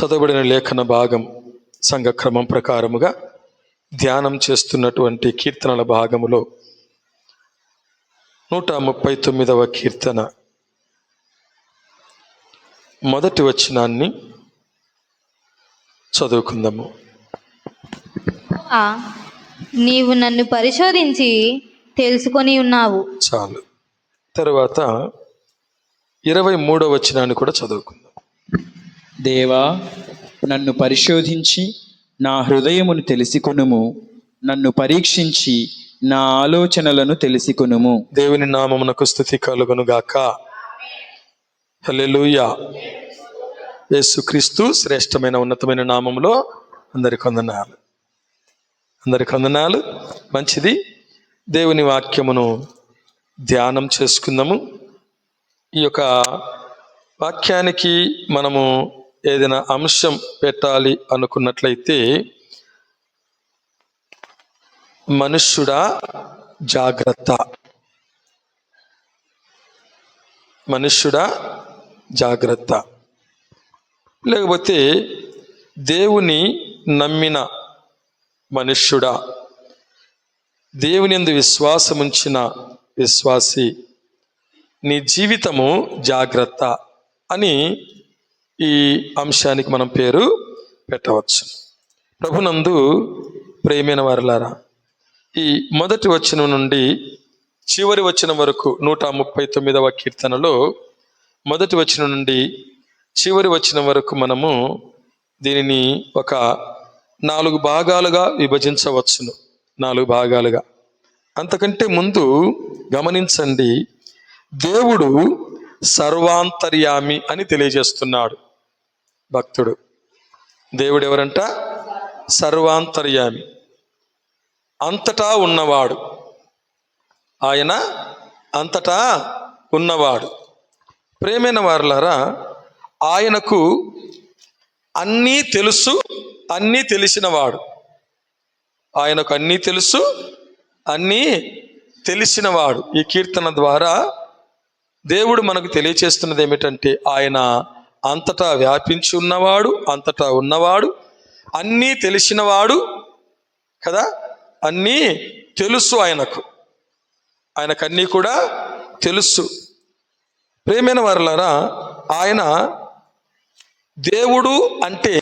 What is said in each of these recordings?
చదవబడిన లేఖన భాగం సంఘక్రమం ప్రకారముగా ధ్యానం చేస్తున్నటువంటి కీర్తనల భాగములో నూట ముప్పై తొమ్మిదవ కీర్తన. మొదటి వచనాన్ని చదువుకుందాము. నీవు నన్ను పరిశోధించి తెలుసుకొని ఉన్నావు. చాలు. తర్వాత ఇరవై మూడవ వచనాన్ని కూడా చదువుకుందాం. దేవా నన్ను పరిశోధించి నా హృదయమును తెలుసుకొనుము. నన్ను పరీక్షించి నా ఆలోచనలను తెలుసుకొనుము. దేవుని నామమునకు స్థుతి కలుగునుగాక హలెలుయా యేసుక్రీస్తు శ్రేష్టమైన ఉన్నతమైన నామములో అందరి కొందనాలు అందరి కొందనాలు మంచిది. దేవుని వాక్యమును ధ్యానం చేసుకుందాము. ఈ యొక్క వాక్యానికి మనము ఏదైనా అంశం పెట్టాలి అనుకున్నట్లయితే మనుష్యుడా జాగ్రత్త. మనుష్యుడా జాగ్రత్త. లేకపోతే దేవుని నమ్మిన మనుష్యుడా దేవుని ఎందు విశ్వాసముంచిన విశ్వాసి నీ జీవితము జాగ్రత్త అని ఈ అంశానికి మనం పేరు పెట్టవచ్చు. ప్రభునందు ప్రేమైన వారులారా ఈ మొదటి వచనం నుండి చివరి వచనం వరకు నూట ముప్పై తొమ్మిదవ కీర్తనలో మొదటి వచనం నుండి చివరి వచనం వరకు మనము దీనిని ఒక నాలుగు భాగాలుగా విభజించవచ్చును. నాలుగు భాగాలుగా. అంతకంటే ముందు గమనించండి దేవుడు సర్వాంతర్యామి అని తెలియజేస్తున్నాడు. భక్తుడు. దేవుడు ఎవరంట సర్వాంతర్యామి. అంతటా ఉన్నవాడు. ఆయన అంతటా ఉన్నవాడు. ప్రేమైన వారులారా ఆయనకు అన్నీ తెలుసు అన్నీ తెలిసినవాడు. ఆయనకు అన్నీ తెలుసు అన్నీ తెలిసినవాడు. ఈ కీర్తన ద్వారా దేవుడు మనకు తెలియచేస్తున్నది ఏమిటంటే ఆయన అంతటా వ్యాపించి ఉన్నవాడు అంతటా ఉన్నవాడు అన్నీ తెలిసినవాడు కదా? అన్నీ తెలుసు ఆయనకు. ఆయనకు అన్నీ కూడా తెలుసు. ప్రేమైన వారులారా ఆయన దేవుడు అంటే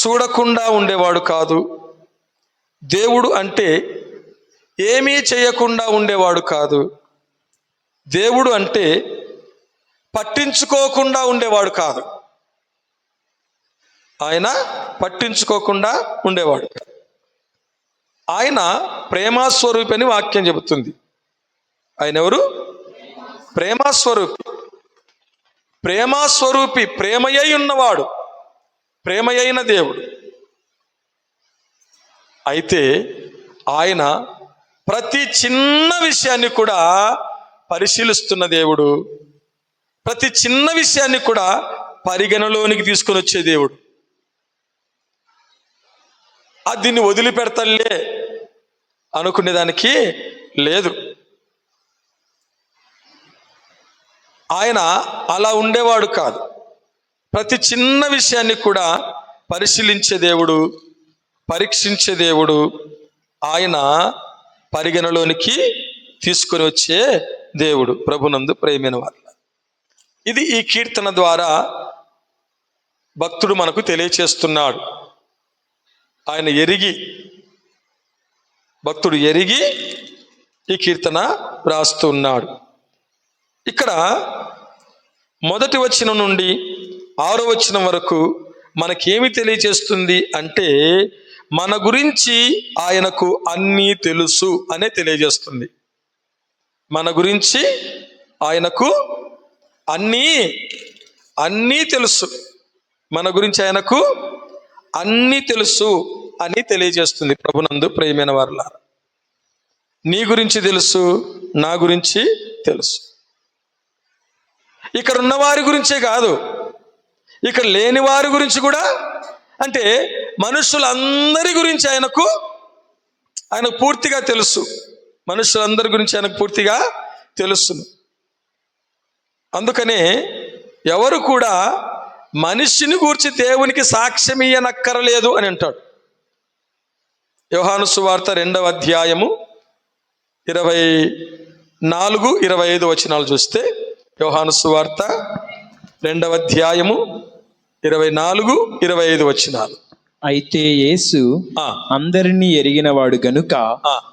చూడకుండా ఉండేవాడు కాదు. దేవుడు అంటే ఏమీ చేయకుండా ఉండేవాడు కాదు. దేవుడు అంటే పట్టించుకోకుండా ఉండేవాడు కాదు. ఆయన పట్టించుకోకుండా ఉండేవాడు. ఆయన ప్రేమస్వరూపి అని వాక్యం చెబుతుంది. ఆయన ఎవరు ప్రేమస్వరూపి. ప్రేమస్వరూపి ప్రేమయ్య ఉన్నవాడు. ప్రేమయైన దేవుడు. అయితే ఆయన ప్రతి చిన్న విషయాన్ని కూడా పరిశీలిస్తున్న దేవుడు. ప్రతి చిన్న విషయాన్ని కూడా పరిగణలోనికి తీసుకొని వచ్చే దేవుడు. ఆ దీన్ని వదిలిపెడతలే అనుకునేదానికి లేదు. ఆయన అలా ఉండేవాడు కాదు. ప్రతి చిన్న విషయాన్ని కూడా పరిశీలించే దేవుడు పరీక్షించే దేవుడు ఆయన పరిగణలోనికి తీసుకొని వచ్చే దేవుడు. ప్రభునందు ప్రేమైన వారు ఇది ఈ కీర్తన ద్వారా భక్తుడు మనకు తెలియచేస్తున్నాడు. ఆయన ఎరిగి భక్తుడు ఎరిగి ఈ కీర్తన రాస్తూ ఉన్నాడు. ఇక్కడ మొదటి వచనం నుండి ఆరో వచనం వరకు మనకేమి తెలియచేస్తుంది అంటే మన గురించి ఆయనకు అన్నీ తెలుసు అనే తెలియజేస్తుంది. మన గురించి ఆయనకు అన్నీ అన్నీ తెలుసు. మన గురించి ఆయనకు అన్నీ తెలుసు అని తెలియజేస్తుంది ప్రభునందు ప్రియమైన వారుల నీ గురించి తెలుసు నా గురించి తెలుసు. ఇక్కడ ఉన్న వారి గురించే కాదు ఇక్కడ లేని వారి గురించి కూడా. అంటే మనుషులందరి గురించి ఆయనకు ఆయనకు పూర్తిగా తెలుసు. మనుషులందరి గురించి ఆయనకు పూర్తిగా తెలుసును అందుకనే ఎవరు కూడా మనిషిని గూర్చి దేవునికి సాక్ష్యం ఇయ్యనక్కరలేదు అని అంటాడు. యోహాను సువార్త రెండవ అధ్యాయము ఇరవై నాలుగు ఇరవై ఐదు వచనాలు చూస్తే యోహాను సువార్త రెండవ అధ్యాయము ఇరవై నాలుగు ఇరవై ఐదు వచనాలు. అయితే యేసు ఆ, అందరినీ ఎరిగినవాడు గనుక.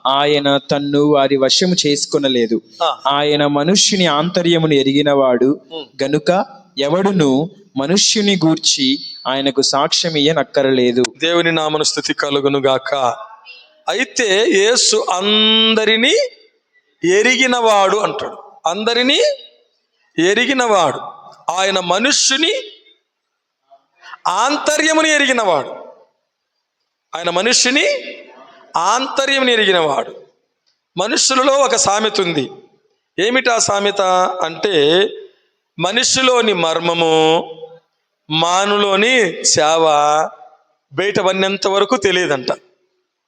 ఆయన తన్ను వారి వశము చేసుకొనలేదు. ఆయన మనుష్యుని ఆంతర్యమును ఎరిగినవాడు గనుక ఎవడును మనుష్యుని గూర్చి ఆయనకు సాక్ష్యమియ్యనక్కరలేదు దేవుని నామను స్థుతి కలుగును గాక. అయితే యేసు అందరినీ ఎరిగినవాడు అంటాడు. అందరినీ ఎరిగినవాడు ఆయన మనుష్యుని ఆంతర్యముని ఎరిగినవాడు ఆయన మనుష్యుని ఆంతర్యం ఎరిగినవాడు మనుష్యులలో ఒక సామెత ఉంది. ఏమిటి ఆ సామెత? అంటే మనిషిలోని మర్మము మానులోని సేవ బయట పడినంత వరకు తెలియదంట.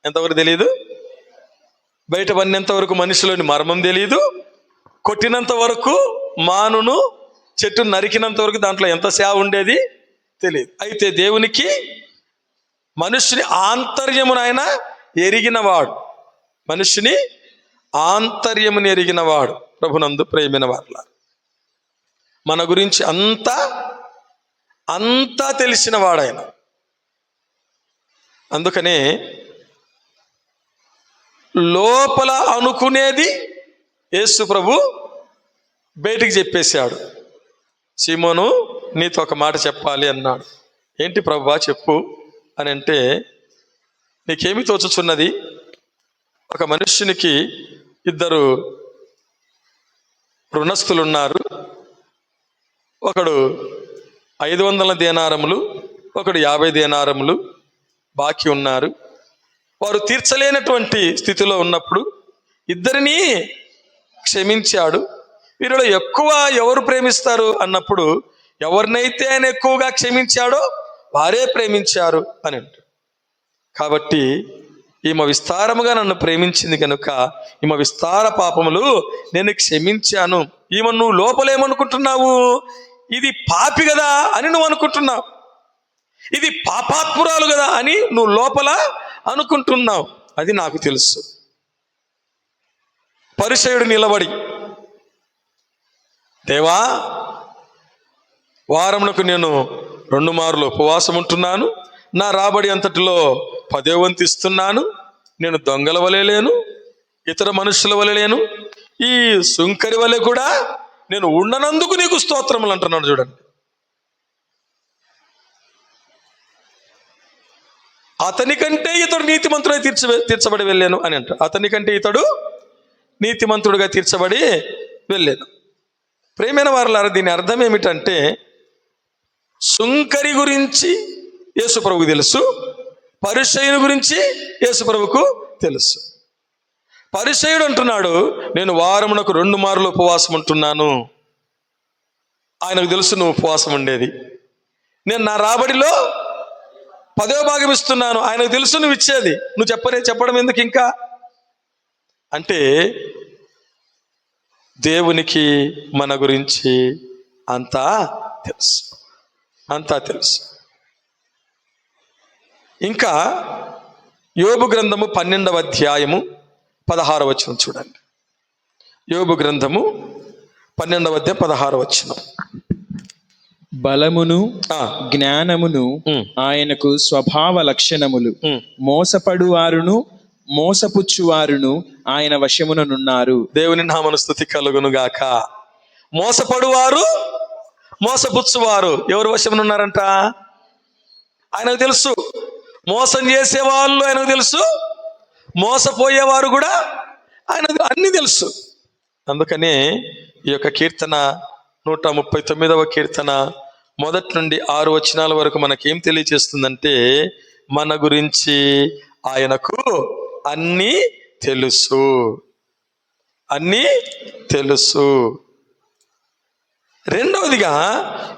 ఎంతవరకు తెలియదు బయట పడినంత వరకు మనిషిలోని మర్మం తెలియదు కొట్టినంత వరకు మానును చెట్టు నరికినంత వరకు దాంట్లో ఎంత సేవ ఉండేది? తెలియదు అయితే దేవునికి మనుషుని ఆంతర్యమునైనా ఎరిగినవాడు. మనుషుని ఆంతర్యముని ఎరిగినవాడు. ప్రభునందు ప్రేమిన వార్ల మన గురించి అంతా అంతా తెలిసిన వాడాయన అందుకనే లోపల అనుకునేది యేసు ప్రభు బయటికి చెప్పేశాడు. సీమోను నీతో ఒక మాట చెప్పాలి అన్నాడు. ఏంటి ప్రభువా చెప్పు. అని అంటే నీకేమి తోచుచున్నది? ఒక మనుష్యునికి ఇద్దరు రుణస్థులున్నారు ఒకడు ఐదు వందల దేనారములు ఒకడు యాభై దేనారములు బాకీ ఉన్నారు. వారు తీర్చలేనటువంటి స్థితిలో ఉన్నప్పుడు ఇద్దరిని క్షమించాడు. వీరిలో ఎక్కువ ఎవరు ప్రేమిస్తారు అన్నప్పుడు ఎవరినైతే ఆయన ఎక్కువగా క్షమించాడో వారే ప్రేమించారు అని అంటాడు. కాబట్టి ఈమె విస్తారముగా నన్ను ప్రేమించింది కనుక ఈమె విస్తార పాపములు నేను క్షమించాను. ఈమె నువ్వు లోపలేమనుకుంటున్నావు? ఇది పాపి కదా అని నువ్వు అనుకుంటున్నావు. ఇది పాపాత్మురాలు కదా అని నువ్వు లోపల అనుకుంటున్నావు. అది నాకు తెలుసు. పరిచయుడు నిలబడి దేవా వారమునకు నేను రెండు మార్లు ఉపవాసం ఉంటున్నాను. నా రాబడి అంతటిలో పదే వంతు ఇస్తున్నాను. నేను దొంగల వలె లేను ఇతర మనుషుల వలె లేను. ఈ సుంకరి వలె కూడా నేను ఉండనందుకు నీకు స్తోత్రములు అంటున్నాడు చూడండి. అతని కంటే ఇతడు నీతిమంతుడై తీర్చ తీర్చబడి వెళ్ళాను అని అంట. అతని కంటే ఇతడు నీతిమంతుడుగా తీర్చబడి వెళ్ళాను. ప్రేమైన వారులారా దీని అర్థం ఏమిటంటే సుంకరి గురించి యేసుప్రభుకు తెలుసు. పరిచయుని గురించి యేసుప్రభుకు తెలుసు. పరిచయుడు అంటున్నాడు నేను వారమునకు రెండు మార్లు ఉపవాసం ఉంటున్నాను. ఆయనకు తెలుసు నువ్వు ఉపవాసం ఉండేది. నేను నా రాబడిలో పదో భాగం ఇస్తున్నాను. ఆయనకు తెలుసు నువ్వు ఇచ్చేది. నువ్వు చెప్పనే చెప్పడం ఎందుకు ఇంకా? అంటే దేవునికి మన గురించి అంతా తెలుసు. అంతా తెలుసు. ఇంకా యోబు గ్రంథము పన్నెండవ అధ్యాయము పదహార వచనం చూడండి. యోబు గ్రంథము పన్నెండవ అధ్యాయం పదహార వచనం. బలమును జ్ఞానమును ఆయనకు స్వభావ లక్షణములు. మోసపడువారును మోసపుచ్చువారును ఆయన వశముననున్నారు. దేవుని నామను స్థుతి కలుగును గాక మోసపడువారు మోసపుచ్చువారు. ఎవరు వశమున ఉన్నారంట? ఆయనకు తెలుసు. మోసం చేసే వాళ్ళు ఆయనకు తెలుసు. మోసపోయేవారు కూడా ఆయన అన్నీ తెలుసు. అందుకనే ఈ యొక్క కీర్తన నూట ముప్పై తొమ్మిదవ కీర్తన మొదటి నుండి ఆరు వచనాల వరకు మనకేం తెలియజేస్తుందంటే మన గురించి ఆయనకు అన్నీ తెలుసు. అన్నీ తెలుసు. రెండవదిగా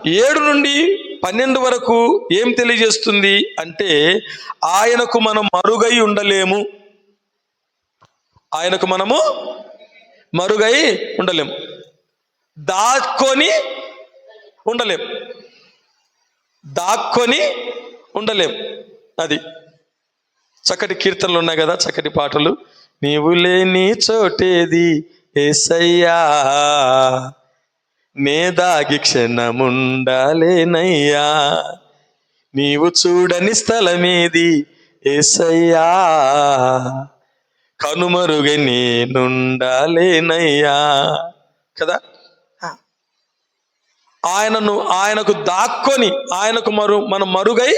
ఏడు నుండి పన్నెండు వరకు ఏం తెలియజేస్తుంది అంటే ఆయనకు మనం మరుగై ఉండలేము. ఆయనకు మనము మరుగై ఉండలేము. దాక్కొని ఉండలేము. దాక్కొని ఉండలేం అది చక్కటి కీర్తనలు ఉన్నాయి కదా చక్కటి పాటలు. నీవు లేని చోటేది ఏసయ్యా. దాగి క్షణముండాలేనయ్యా. నీవు చూడని స్థలమేది ఏసయ్యా. కనుమరుగై నేనుండాలేనయ్యా. కదా? ఆయనను ఆయనకు దాక్కొని ఆయనకు మరు మనం మరుగై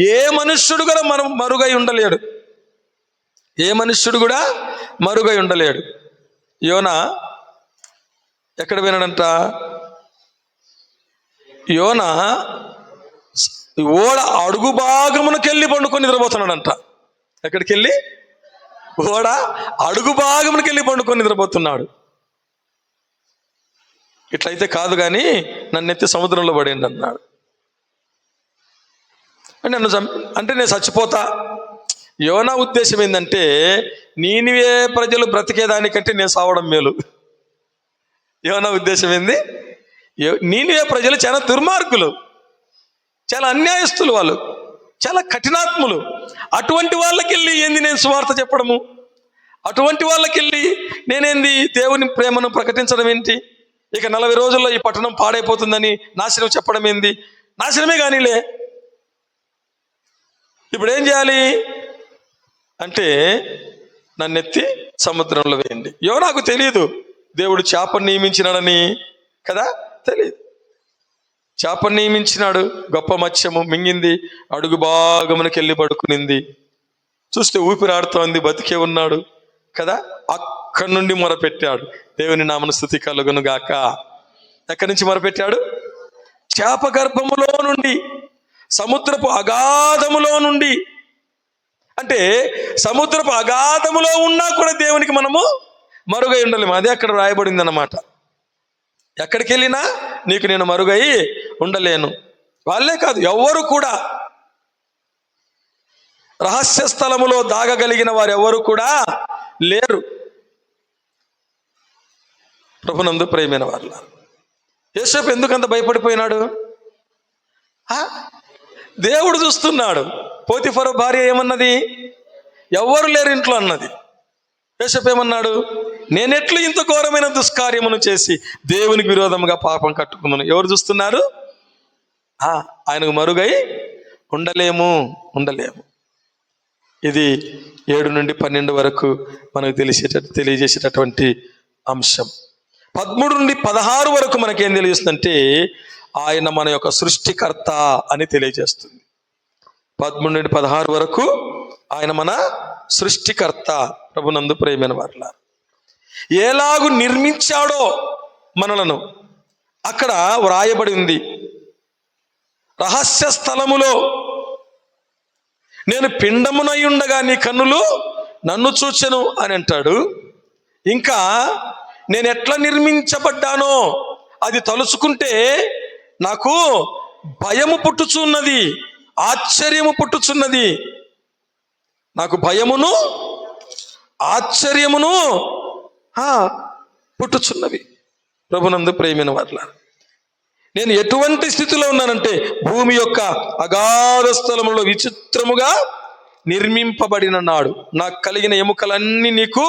ఏ మనుష్యుడు కూడా మనం మరుగై ఉండలేడు. ఏ మనుష్యుడు కూడా మరుగై ఉండలేడు. యోన ఎక్కడ వినడంట యోన ఓడ అడుగు భాగమునకెళ్ళి పండుకొని నిద్రపోతున్నాడంట. ఎక్కడికి వెళ్ళి ఓడ అడుగు భాగమునకెళ్ళి పండుకొని నిద్రపోతున్నాడు. ఇట్లయితే కాదు కానీ నన్ను ఎత్తి సముద్రంలో పడేయండి అన్నాడు. నన్ను అంటే నేను చచ్చిపోతా. యోనా ఉద్దేశం ఏంటంటే నీనివే ప్రజలు బ్రతికేదానికంటే నేను సావడం మేలు. యోనా ఉద్దేశం ఏంది? నీనివే ప్రజలు చాలా దుర్మార్గులు చాలా అన్యాయస్తులు వాళ్ళు చాలా కఠినాత్ములు. అటువంటి వాళ్ళకి వెళ్ళి ఏంది నేను సువార్త చెప్పడము? అటువంటి వాళ్ళకి వెళ్ళి నేనేంది దేవుని ప్రేమను ప్రకటించడం ఏంటి? ఇక నలభై రోజుల్లో ఈ పట్టణం పాడైపోతుందని నాశనం చెప్పడం ఏంది? నాశనమే కానీలే. ఇప్పుడు ఏం చేయాలి? అంటే నన్నెత్తి సముద్రంలో వేయండి. యో నాకు తెలియదు దేవుడు చేపను నియమించినాడని కదా? తెలియదు చేపను నియమించినాడు గొప్ప మత్స్యము మింగింది అడుగు భాగమునకి వెళ్ళి పడుకునింది. చూస్తే ఊపిరాడుతోంది బతికే ఉన్నాడు కదా అక్కడి నుండి మొరపెట్టాడు. దేవుని నామన స్థుతి కలుగును గాక ఎక్కడి నుంచి మొరపెట్టాడు? చేప గర్భములో నుండి సముద్రపు అగాధములో నుండి. అంటే సముద్రపు అగాధములో ఉన్నా కూడా దేవునికి మనము మరుగై ఉండలేము అదే అక్కడ రాయబడింది అన్నమాట ఎక్కడికి వెళ్ళినా నీకు నేను మరుగై ఉండలేను. వాళ్ళే కాదు ఎవ్వరు కూడా. రహస్య స్థలములో దాగగలిగిన వారు ఎవరు కూడా లేరు. ప్రభునందు ప్రేమైన వాళ్ళ యేసేపు ఎందుకంత భయపడిపోయినాడు? దేవుడు చూస్తున్నాడు పోతిఫర భార్య ఏమన్నది? ఎవ్వరు లేరు ఇంట్లో అన్నది. యేసేపు ఏమన్నాడు? నేనెట్లు ఇంత ఘోరమైన దుష్కార్యమును చేసి దేవునికి విరోధముగా పాపం కట్టుకున్నాను. ఎవరు చూస్తున్నారు? ఆయనకు మరుగై ఉండలేము ఉండలేము. ఇది ఏడు నుండి పన్నెండు వరకు మనకు తెలిసేట తెలియజేసేటటువంటి అంశం. పదమూడు నుండి పదహారు వరకు మనకేం తెలియజేస్తుందంటే ఆయన మన యొక్క సృష్టికర్త అని తెలియజేస్తుంది. పదమూడు నుండి పదహారు వరకు ఆయన మన సృష్టికర్త ప్రభునందు ప్రేమైన వారుల ఎలాగు నిర్మించాడో మనలను. అక్కడ వ్రాయబడి ఉంది. రహస్య స్థలములో నేను పిండమునై ఉండగా నీ కన్నులు నన్ను చూచెను అని అంటాడు. ఇంకా నేను ఎట్లా నిర్మించబడ్డానో అది తలుచుకుంటే నాకు భయము పుట్టుచున్నది ఆశ్చర్యము పుట్టుచున్నది. నాకు భయమును ఆశ్చర్యమును పుట్టుచున్నవి. ప్రభునందు ప్రేమైన వర్ల. నేను ఎటువంటి స్థితిలో ఉన్నానంటే భూమి యొక్క అగాధ స్థలములో విచిత్రముగా నిర్మింపబడిన నాడు నాకు కలిగిన ఎముకలన్నీ నీకు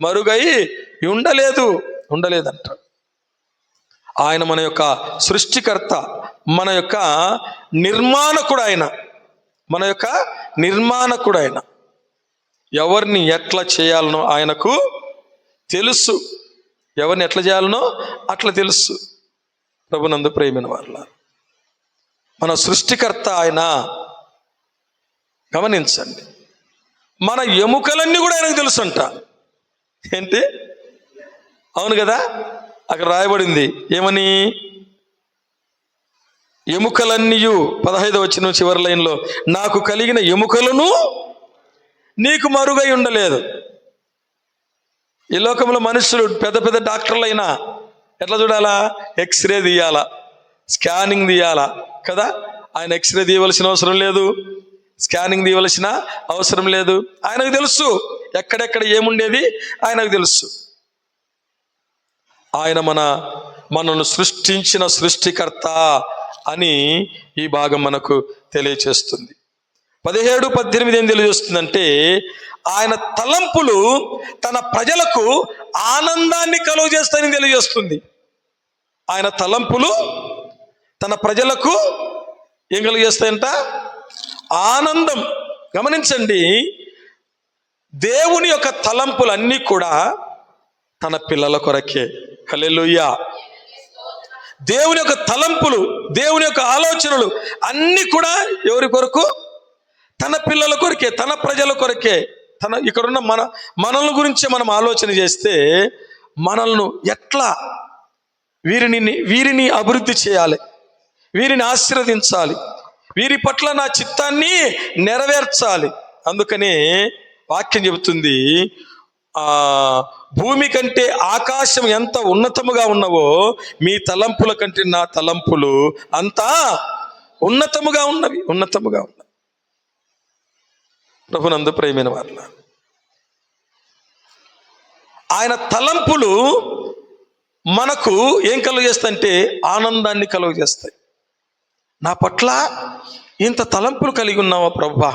మరుగై ఉండలేదు ఉండలేదంట ఆయన మన యొక్క సృష్టికర్త మన యొక్క నిర్మాణకుడు ఆయన మన యొక్క నిర్మాణకుడు ఆయన ఎవరిని ఎట్లా చేయాలనో ఆయనకు తెలుసు. ఎవరిని ఎట్లా చేయాలనో అట్లా తెలుసు. ప్రభునందు ప్రేమిన వాళ్ళ మన సృష్టికర్త ఆయన. గమనించండి. మన ఎముకలన్నీ కూడా ఆయనకు తెలుసంట. ఏంటి? అవును కదా? అక్కడ రాయబడింది. ఏమని? ఎముకలన్నీయు పదహైదు వచ్చిన చివరి లైన్లో నాకు కలిగిన ఎముకలను నీకు మరుగై ఉండలేదు. ఈ లోకంలో మనుషులు పెద్ద పెద్ద డాక్టర్లు అయినా ఎట్లా చూడాలా? ఎక్స్రే తీయాలా? స్కానింగ్ తీయాలా? కదా? ఆయన ఎక్స్రే తీయవలసిన అవసరం లేదు. స్కానింగ్ తీయవలసిన అవసరం లేదు. ఆయనకు తెలుసు ఎక్కడెక్కడ ఏముండేది? ఆయనకు తెలుసు. ఆయన మన మనను సృష్టించిన సృష్టికర్త అని ఈ భాగం మనకు తెలియచేస్తుంది. పదిహేడు పద్దెనిమిది ఏం తెలియజేస్తుందంటే ఆయన తలంపులు తన ప్రజలకు ఆనందాన్ని కలుగజేస్తాయని తెలియజేస్తుంది. ఆయన తలంపులు తన ప్రజలకు ఏం కలుగజేస్తాయంట ఆనందం. గమనించండి దేవుని యొక్క తలంపులన్నీ కూడా తన పిల్లల కొరకే. హల్లెలూయా. దేవుని యొక్క తలంపులు దేవుని యొక్క ఆలోచనలు అన్నీ కూడా ఎవరి కొరకు? తన పిల్లల కొరకే తన ప్రజల కొరకే తన ఇక్కడున్న మన మనల్ని గురించి మనం ఆలోచన చేస్తే మనల్ని ఎట్లా వీరిని వీరిని అభివృద్ధి చేయాలి వీరిని ఆశీర్వదించాలి వీరి పట్ల నా చిత్తాన్ని నెరవేర్చాలి. అందుకనే వాక్యం చెబుతుంది ఆ భూమి కంటే ఆకాశం ఎంత ఉన్నతముగా ఉన్నవో మీ తలంపుల కంటే నా తలంపులు అంతా ఉన్నతముగా ఉన్నవి ఉన్నతముగా ఉన్నవి ప్రభునందు ప్రేమైన వాళ్ళ ఆయన తలంపులు మనకు ఏం కలుగజేస్తాయంటే ఆనందాన్ని కలుగజేస్తాయి నా పట్ల ఇంత తలంపులు కలిగి ఉన్నావా ప్రభా?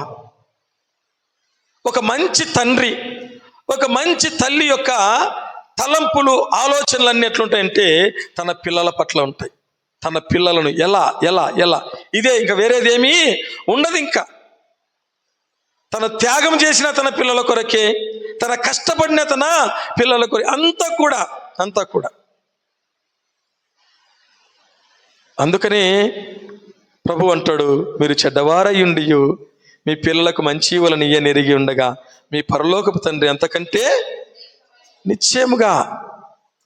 ఒక మంచి తండ్రి ఒక మంచి తల్లి యొక్క తలంపులు ఆలోచనలు అన్నీ ఎట్లుంటాయంటే తన పిల్లల పట్ల ఉంటాయి. తన పిల్లలను ఎలా ఎలా ఎలా. ఇదే ఇంకా వేరేదేమీ ఉండదు ఇంకా. తన త్యాగం చేసిన తన పిల్లల కొరకే తన కష్టపడిన తన పిల్లల కొరకే అంతా కూడా అంతా కూడా. అందుకనే ప్రభు అంటాడు మీరు చెడ్డవారయ్యుండి మీ పిల్లలకు మంచి ఇవ్వాలని నెరిగి ఉండగా మీ పరలోకపు తండ్రి అంతకంటే నిశ్చయముగా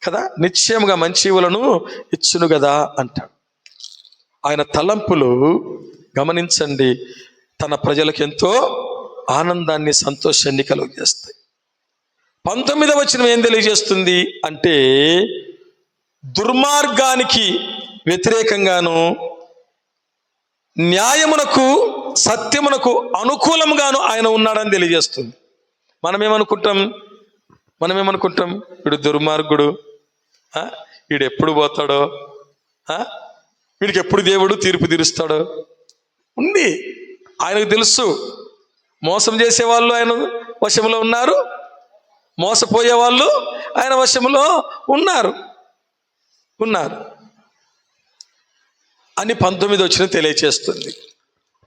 కదా నిశ్చయముగా మంచి ఇవ్వలను ఇచ్చును కదా అంటాడు. ఆయన తలంపులు గమనించండి తన ప్రజలకు ఎంతో ఆనందాన్ని సంతోషాన్ని కలుగజేస్తాయి. పంతొమ్మిదవ వచనం ఏం తెలియజేస్తుంది అంటే దుర్మార్గానికి వ్యతిరేకంగాను న్యాయమునకు సత్యమునకు అనుకూలంగాను ఆయన ఉన్నాడని తెలియజేస్తుంది. మనమేమనుకుంటాం? మనమేమనుకుంటాం? వీడు దుర్మార్గుడు. వీడు ఎప్పుడు పోతాడో? వీడికి ఎప్పుడు దేవుడు తీర్పు తీరుస్తాడో? ఉంది. ఆయనకు తెలుసు. మోసం చేసే వాళ్ళు ఆయన వశంలో ఉన్నారు. మోసపోయే వాళ్ళు ఆయన వశంలో ఉన్నారు. ఉన్నారు. అని పంతొమ్మిది వచ్చిన తెలియచేస్తుంది.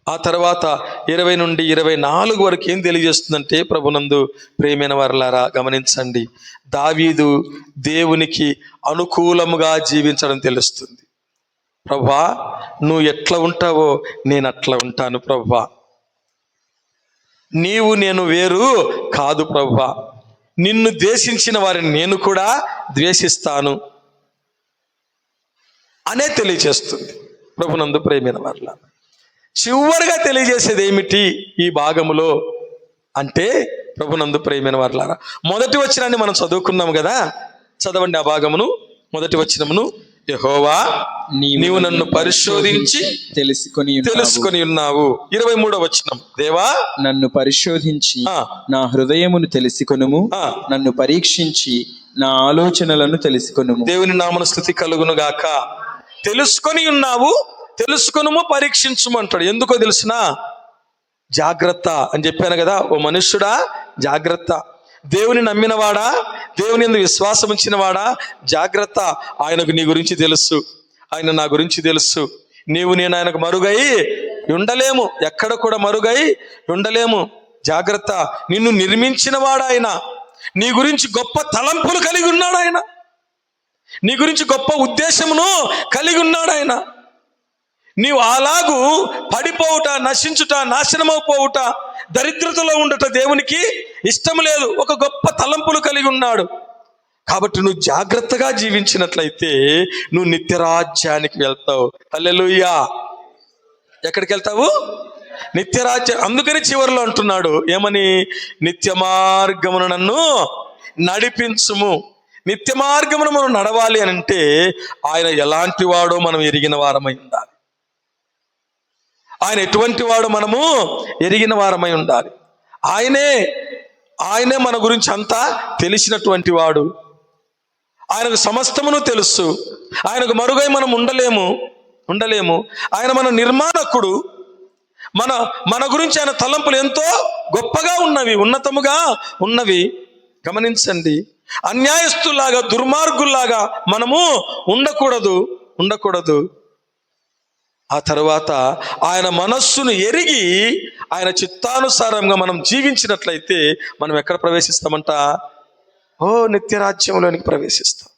ఆ తర్వాత ఇరవై నుండి ఇరవై నాలుగు వరకు ఏం తెలియజేస్తుందంటే ప్రభునందు ప్రేమైన వారలారా గమనించండి. దావీదు దేవునికి అనుకూలముగా జీవించడం తెలుస్తుంది. ప్రభా నువ్వు ఎట్లా ఉంటావో నేను అట్లా ఉంటాను ప్రభా. నీవు నేను వేరు కాదు ప్రభా నిన్ను ద్వేషించిన వారిని నేను కూడా ద్వేషిస్తాను అనే తెలియచేస్తుంది ప్రభునందు ప్రేమైన వారిలా చివరిగా తెలియజేసేది ఏమిటి ఈ భాగములో అంటే ప్రభునందు ప్రేమైన వారిలారా. మొదటి వచనాన్ని మనం చదువుకున్నాం కదా? చదవండి ఆ భాగమును. మొదటి వచనమును యహోవా నీవు నన్ను పరిశోధించి తెలుసుకొని. తెలుసుకొని ఉన్నావు. ఇరవై మూడో వచనం. దేవా నన్ను పరిశోధించి ఆ. నా హృదయమును తెలుసుకొనుము. ఆ. నన్ను పరీక్షించి నా ఆలోచనలను తెలుసుకొనుము. దేవుని నామన స్థుతి కలుగును గాక. తెలుసుకొని ఉన్నావు తెలుసుకొనుము పరీక్షించుము అంటాడు. ఎందుకో తెలుసునా? జాగ్రత్త అని చెప్పాను కదా ఓ మనుష్యుడా జాగ్రత్త. దేవుని నమ్మినవాడా? దేవుని ఎందుకు విశ్వాసం ఉంచినవాడా? జాగ్రత్త. ఆయనకు నీ గురించి తెలుసు. ఆయన నా గురించి తెలుసు. నీవు నేను ఆయనకు మరుగై ఉండలేము. ఎక్కడ కూడా మరుగై ఉండలేము. జాగ్రత్త. నిన్ను నిర్మించిన ఆయన. నీ గురించి గొప్ప తలంపులు కలిగి ఉన్నాడు ఆయన. నీ గురించి గొప్ప ఉద్దేశమును కలిగి ఉన్నాడు ఆయన. నీవు అలాగూ పడిపోవుట నశించుట నాశనమైపోవుట దరిద్రతలో ఉండట దేవునికి ఇష్టం లేదు. ఒక గొప్ప తలంపులు కలిగి ఉన్నాడు. కాబట్టి నువ్వు జాగ్రత్తగా జీవించినట్లయితే నువ్వు నిత్యరాజ్యానికి వెళ్తావు. అల్లెలుయ్యా ఎక్కడికి వెళ్తావు? నిత్యరాజ్యం అందుకని చివరిలో అంటున్నాడు. ఏమని? నిత్య మార్గమును నన్ను నడిపించుము. నిత్య మార్గమును మనం నడవాలి అని అంటే ఆయన ఎలాంటి వాడో మనం ఎరిగిన వారమై ఉండాలి. ఆయన ఎటువంటి వాడు మనము ఎరిగిన వారమై ఉండాలి. ఆయనే ఆయనే మన గురించి అంతా తెలిసినటువంటి వాడు. ఆయనకు సమస్తమును తెలుసు. ఆయనకు మరుగై మనం ఉండలేము ఉండలేము. ఆయన మన నిర్మాణకుడు. మన మన గురించి ఆయన తలంపులు ఎంతో గొప్పగా ఉన్నవి ఉన్నతముగా ఉన్నవి. గమనించండి. అన్యాయస్తులాగా దుర్మార్గుల్లాగా మనము ఉండకూడదు ఉండకూడదు. ఆ తర్వాత ఆయన మనస్సును ఎరిగి ఆయన చిత్తానుసారంగా మనం జీవించినట్లయితే మనం ఎక్కడ ప్రవేశిస్తామంట? ఓ నిత్యరాజ్యంలోనికి ప్రవేశిస్తాం.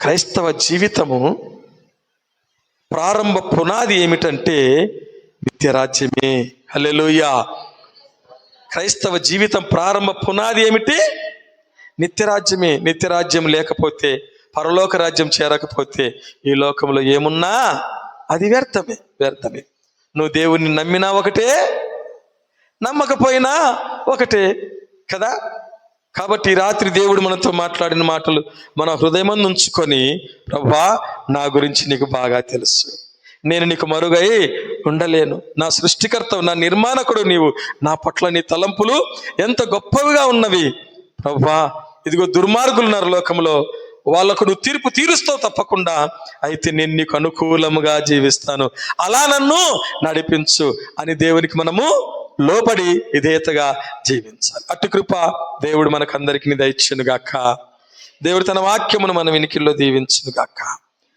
క్రైస్తవ జీవితము ప్రారంభ పునాది ఏమిటంటే నిత్యరాజ్యమే. హలెలుయా క్రైస్తవ జీవితం ప్రారంభ పునాది ఏమిటి? నిత్యరాజ్యమే. నిత్యరాజ్యం లేకపోతే పరలోక రాజ్యం చేరకపోతే ఈ లోకంలో ఏమున్నా? అది వ్యర్థమే వ్యర్థమే. నువ్వు దేవుణ్ణి నమ్మినా ఒకటే నమ్మకపోయినా ఒకటే కదా? కాబట్టి రాత్రి దేవుడు మనతో మాట్లాడిన మాటలు మన హృదయమందు ఉంచుకొని ప్రభా నా గురించి నీకు బాగా తెలుసు. నేను నీకు మరుగై ఉండలేను. నా సృష్టికర్త నా నిర్మాణకుడు నీవు. నా పట్ల నీ తలంపులు ఎంత గొప్పవిగా ఉన్నవి. ప్రభా ఇదిగో దుర్మార్గులున్నారు లోకంలో. వాళ్ళకు నువ్వు తీర్పు తీరుస్తావు తప్పకుండా. అయితే నేను నీకు అనుకూలముగా జీవిస్తాను. అలా నన్ను నడిపించు అని దేవునికి మనము లోబడి విధేయతగా జీవించాలి. అటు కృప దేవుడు మనకందరికి దయచునుగాక దేవుడు తన వాక్యమును మన వినికిల్లో దీవించునుగాక.